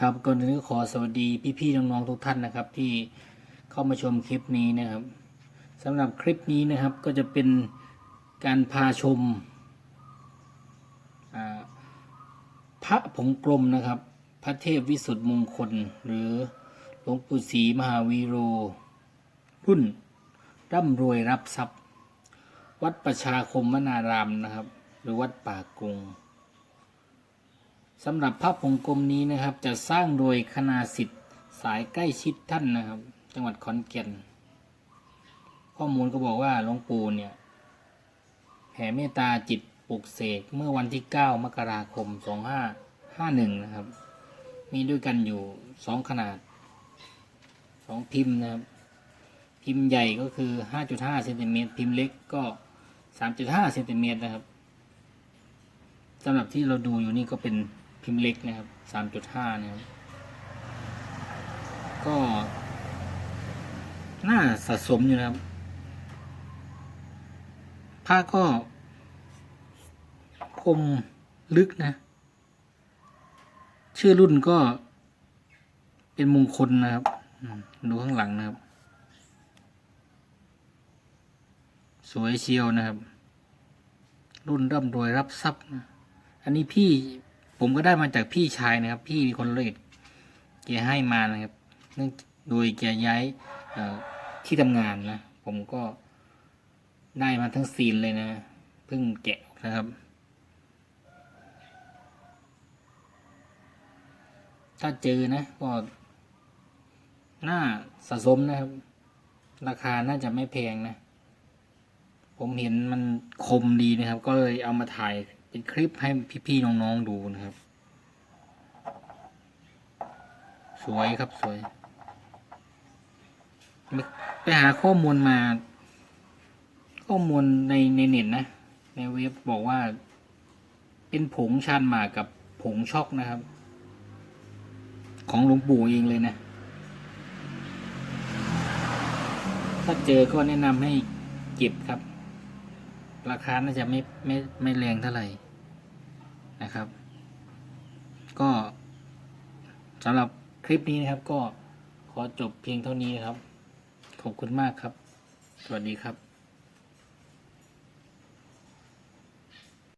ครับก่อนอื่นก็ขอสวัสดีพี่ๆน้องๆทุกท่านนะครับ ที่เข้ามาชมคลิปนี้นะครับสำหรับคลิปนี้นะครับก็จะเป็นการพาชมพระผงกลมนะครับ พระเทพวิสุทธิมงคล หรือหลวงปู่ศรีมหาวีโร รุ่นร่ำรวยรับทรัพย์ วัดประชาคมวนารามนะครับ หรือวัดป่ากง สำหรับพระผงกลมนี้นะครับ จะสร้างโดยคณาสิทธิ์สายใกล้ชิดท่านนะครับ จังหวัดขอนแก่น ข้อมูลก็บอกว่าหลวงปู่เนี่ยแผ่เมตตาจิตปลุกเสกเมื่อวันที่ 9 มกราคม 2551 นะครับ มีด้วยกันอยู่สองขนาดสองพิมพ์นะครับ พิมพ์ใหญ่ก็คือ 5.5เซนติเมตรพิมพ์เล็กก็ 3.5เซนติเมตรนะครับสำหรับที่เราดูอยู่นี่ก็เป็น พิมพ์เล็กนะครับ 3.5 นะครับ ก็ น่าสะสมอยู่นะครับผ้าก็ คมลึกนะ ชื่อรุ่นก็เป็นมงคลนะครับ ดูข้างหลังนะครับ สวยเชียวนะครับ รุ่นร่ำรวยรับทรัพย์นะ อันนี้พี่ ผมก็ได้มาจากพี่ชายนะครับ พี่มีคนเลดแกให้มานะครับ เนื่องโดยแกย้ายที่ทำงานนะ ผมก็ได้มาทั้งซีนเลยนะ เพิ่งแกะนะครับ ถ้าเจอนะก็น่าสะสมนะครับ ราคาน่าจะไม่แพงนะ ผมเห็นมันคมดีนะครับ ก็เลยเอามาถ่าย เป็นคลิปให้พี่ๆน้องๆดูนะครับ สวยครับสวย ไปหาข้อมูลมา ข้อมูลในในเน็ตนะ ในเว็บบอกว่า เป็นผงชานหมากกับผงช็อกนะครับ ของหลวงปู่เองเลยนะ ถ้าเจอก็แนะนำให้เก็บครับ ราคาน่าจะไม่ไม่ไม่แรงเท่าไหร่ นะครับ ก็สำหรับคลิปนี้นะครับก็ขอจบเพียงเท่านี้นะครับ ขอบคุณมากครับ สวัสดีครับ